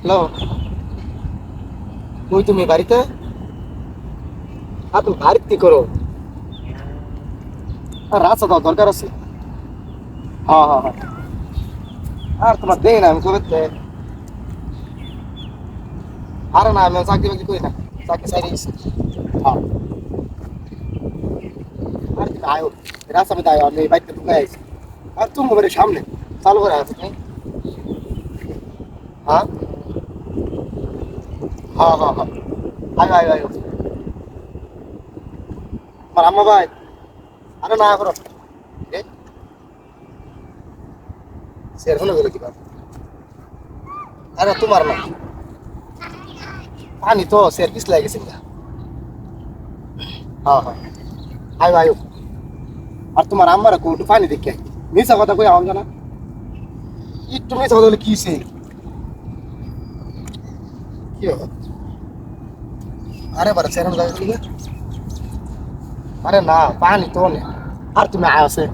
Hello কই তুমি বাড়িতে? হ্যাঁ তুমি বাড়িতে করো? আর রাস্তা দাও দরকার আছে। হ্যাঁ হ্যাঁ হ্যাঁ আর তোমার দেই না, আমি কবে আরে না, আমি চাকরি বাকরি করি না। চাকরি সাইডে গেছি। হ্যাঁ আর তুমি আয়ো। রাস্তা মধ্যে আয়ো, আমি বাড়িতে ঢুকে আইছি। আর তুমি মোবাইলের সামনে, চালু করে আছো হ্যাঁ? হ্যাঁ হ্যাঁ হ্যাঁ আমার আম্মা ভাই আরে না করো এ সের হলো গেল কিবা আরে তোমার না পানি তো সের পিছ লাগে গেছে। হ্যাঁ হ্যাঁ আয়ো আয়ো আর তোমার আম্মারা কোটু পানি দেখে মিশা কথা কই আমার জানা একটু মিশা কথা কি সে বারে সেরম লাগে কি আরে না পানি তো নেই আর তুমি আসে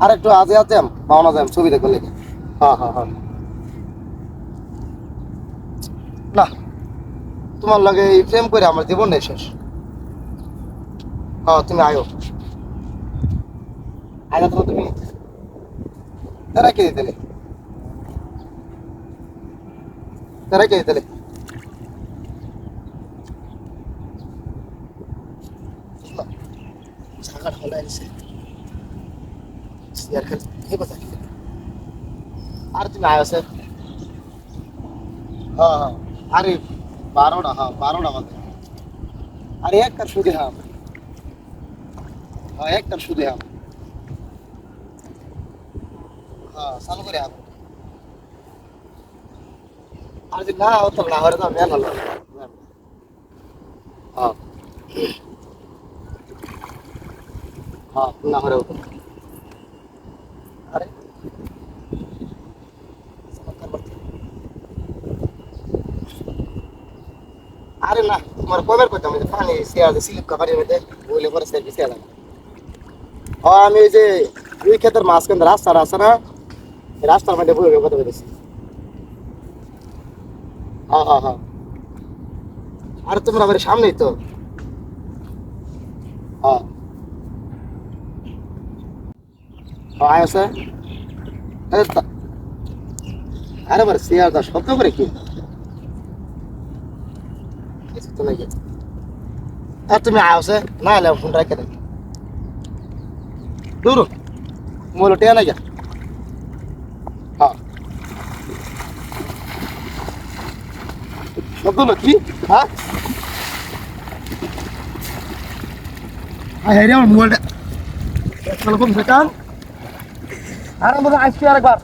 আর একটু আজে আজে পাওনা যাম ছবি দেখবে লেগে হ্যাঁ হ্যাঁ হ্যাঁ না তোমার লগে এই প্রেম করে আমার জীবন নেই শেষ হ্যাঁ তুমি আয়ো আয়না তো তুমি তারা কে দিতেলে তারা কে দিতেলে জায়গাটা হলো এসে ইয়ার খালি এই কথা কি আর তুমি আয়ো স্যার হ্যাঁ হ্যাঁ আরে বারোটা হ্যাঁ বারোটা বাজে আরে একটা সুদে হ্যাঁ হ্যাঁ একটা সুদে হ্যাঁ হ্যাঁ চালু করে আপ আর যদি না হতো না হলে তো মেন হলো হ্যাঁ হ্যাঁ না হলে হতো আরে চমৎকার করতে। আরে না তোমার কবের করতাম ওই যে পানি শেয়ার স্লিপ কাভারের মধ্যে বইলে পরে সেলফি শেয়ার লাগে ও আমি ওই যে দুই ক্ষেতের মাঝখান দিয়ে রাস্তা আছে না এই রাস্তার মধ্যে বইলে কথা বলেছি হ্যাঁ হ্যাঁ হ্যাঁ। আরে তোমরা আমার সামনেই তো। হ্যাঁ। হ্যাঁ আছে। আরে তা- আরে বার শেয়ার দা শব্দ করে কি? কিছু তো আর তুমি আওসে না এলে ফোন রাখে দেবে। দূর মোবাইল টিয়া নাই যা। হলো কি হ্যাঁ? হ্যাঁ রে আমার মোবাইলটা। কোন বেকার আর আমরা আসছি আরেকবার।